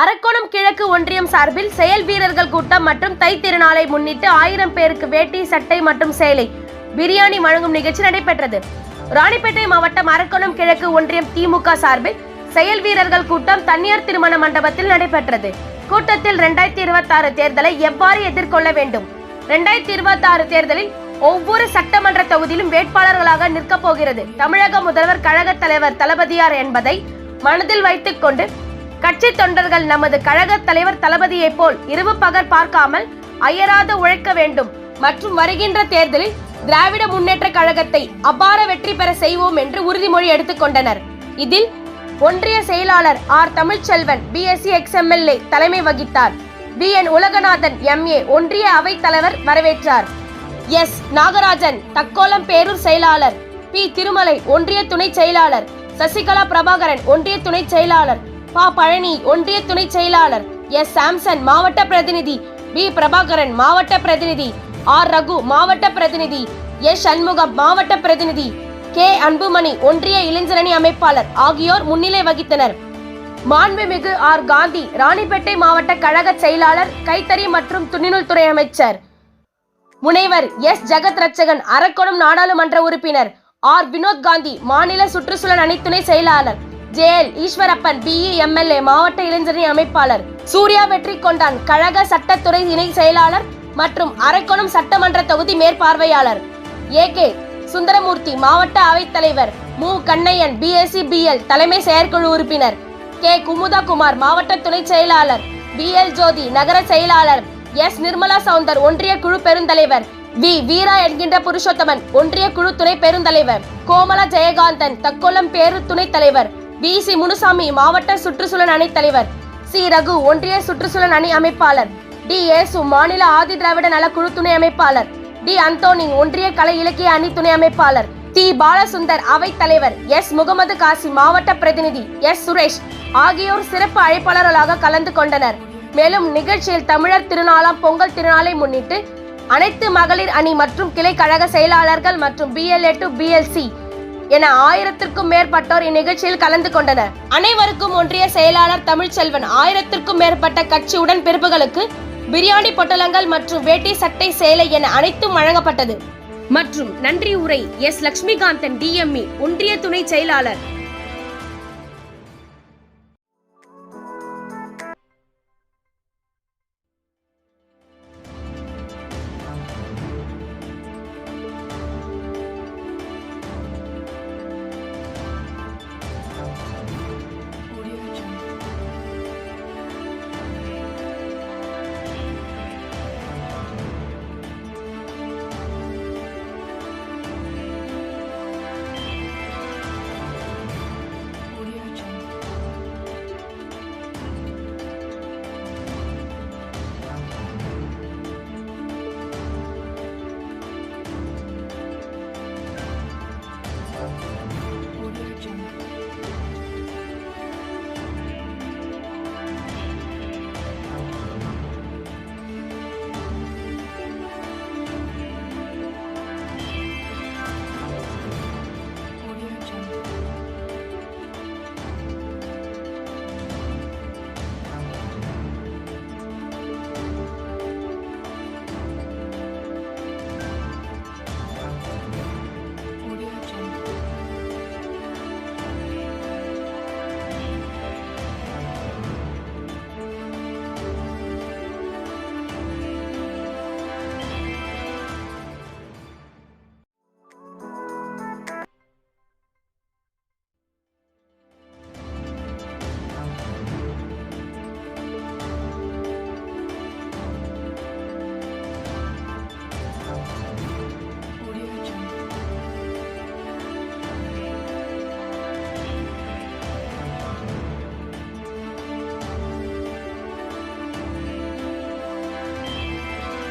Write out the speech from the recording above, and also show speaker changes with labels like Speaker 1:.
Speaker 1: அரக்கோணம் கிழக்கு ஒன்றியம் சார்பில் செயல் வீரர்கள் கூட்டம் மற்றும் தை திருநாளை முன்னிட்டு ஆயிரம் பேருக்கு வேட்டி சட்டை மற்றும் சேலை பிரியாணி வழங்கும் நிகழ்ச்சி நடைபெற்றது. ராணிப்பேட்டை மாவட்டம் அரக்கோணம் கிழக்கு ஒன்றியம் திமுக சார்பில் செயல் வீரர்கள் கூட்டம் தனியார் திருமண மண்டபத்தில் நடைபெற்றது. கூட்டத்தில் இரண்டாயிரத்தி இருபத்தி ஆறு தேர்தலை எவ்வாறு எதிர்கொள்ள வேண்டும்? இரண்டாயிரத்தி இருபத்தி ஆறு தேர்தலில் ஒவ்வொரு சட்டமன்ற தொகுதியிலும் வேட்பாளர்களாக நிற்கப் போகிறது. தமிழக முதல்வர் கழக தலைவர் தளபதியார் என்பதை மனதில் வைத்துக் கொண்டு கட்சி தொண்டர்கள் நமது கழக தலைவர் தளபதியைப் போல் இரவு பகர் பார்க்காமல் அயராது உழைக்க வேண்டும். மற்றும் வருகின்ற தேர்தலில் திராவிட முன்னேற்ற கழகத்தை அபார வெற்றி பெற செய்வோம் என்று உறுதிமொழி எடுத்துக்கொண்டனர் இதில் ஒன்றிய செயலாளர் ஆர். தமிழ்ச்செல்வன் பிஎஸ்சி எக்ஸ்எம்எல்ஏ தலைமை வகித்தார். பி என். உலகநாதன் எம்ஏ ஒன்றிய அவைத் தலைவர் வரவேற்றார். எஸ். நாகராஜன் தக்கோலம் பேரூர் செயலாளர். பி. திருமலை ஒன்றிய துணை செயலாளர். சசிகலா பிரபாகரன் ஒன்றிய துணை செயலாளர். பா பழனி ஒன்றிய துணை செயலாளர் எஸ். சாம்சன் மாவட்ட பிரதிநிதி பி. பிரபாகரன் மாவட்ட பிரதிநிதி ஆர். ரகு மாவட்ட பிரதிநிதி எஸ். சண்முகம் மாவட்ட பிரதிநிதி கே. அன்புமணி ஒன்றிய இளைஞரணி அமைப்பாளர் ஆகியோர் முன்னிலை வகித்தனர். மாண்புமிகு ஆர். காந்தி ராணிப்பேட்டை மாவட்ட கழக செயலாளர் கைத்தறி மற்றும் துணிநூல் துறை அமைச்சர். முனைவர் எஸ். ஜெகத் ரட்சகன் அரக்கோணம் நாடாளுமன்ற உறுப்பினர் ஆர். வினோத் காந்தி மாநில சுற்றுச்சூழல் அணித்துணை செயலாளர். ஜெயல் ஈஸ்வரப்பன் பிஇ எம்எல்ஏ மாவட்ட இளைஞரணி அமைப்பாளர். சூர்யா வெற்றி கொண்டான் கழக சட்டத்துறை இணை செயலாளர் மற்றும் அரைக்கோணம் சட்டமன்ற தொகுதி மேற்பார்வையாளர். ஏ கே சுந்தரமூர்த்தி மாவட்ட அவைத்தலைவர் மு. கண்ணையன் பிஎஸ்சி பிஎல் தலைமை செயற்குழு உறுப்பினர். கே குமுதா குமார் மாவட்ட துணை செயலாளர். பி எல் ஜோதி நகர செயலாளர். எஸ் நிர்மலா சவுந்தர் ஒன்றிய குழு பெருந்தலைவர். வி. வீரா என்கின்ற புருஷோத்தமன் ஒன்றிய குழு துணை பெருந்தலைவர். கோமலா ஜெயகாந்தன் தக்கோலம் பேரு துணைத் தலைவர். வி சி முனுசாமி மாவட்ட சுற்றுச்சூழல் அணி தலைவர். சி. ரகு ஒன்றிய சுற்றுச்சூழல் அணி அமைப்பாளர். டி. ஏசு மாநில ஆதி திராவிட நலக்குழு துணை அமைப்பாளர். டி. அந்தோனி ஒன்றிய கலை இலக்கிய அணி துணை அமைப்பாளர். தி பாலசுந்தர் அவைத் தலைவர். எஸ். முகமது காசி மாவட்ட பிரதிநிதி. எஸ். சுரேஷ் ஆகியோர் சிறப்பு அழைப்பாளர்களாக கலந்து கொண்டனர். மேலும் நிகழ்ச்சியில் தமிழர் திருநாளாம் பொங்கல் திருநாளை முன்னிட்டு அனைத்து மகளிர் அணி மற்றும் கிளை கழக செயலாளர்கள் மற்றும் பிஎல்ஏ டு பிஎல்சி என ஆயிரத்திற்கும் மேற்பட்டோர் இந்நிகழ்ச்சியில் கலந்து கொண்டனர். அனைவருக்கும் ஒன்றிய செயலாளர் தமிழ்ச்செல்வன் ஆயிரத்திற்கும் மேற்பட்ட கட்சி உடன்பிறப்புகளுக்கு பிரியாணி பொட்டலங்கள் மற்றும் வேட்டி சட்டை சேலை என அனைத்தும் வழங்கப்பட்டது. மற்றும் நன்றி உரை எஸ். லட்சுமிகாந்தன் டிஎம்இ ஒன்றிய துணை செயலாளர்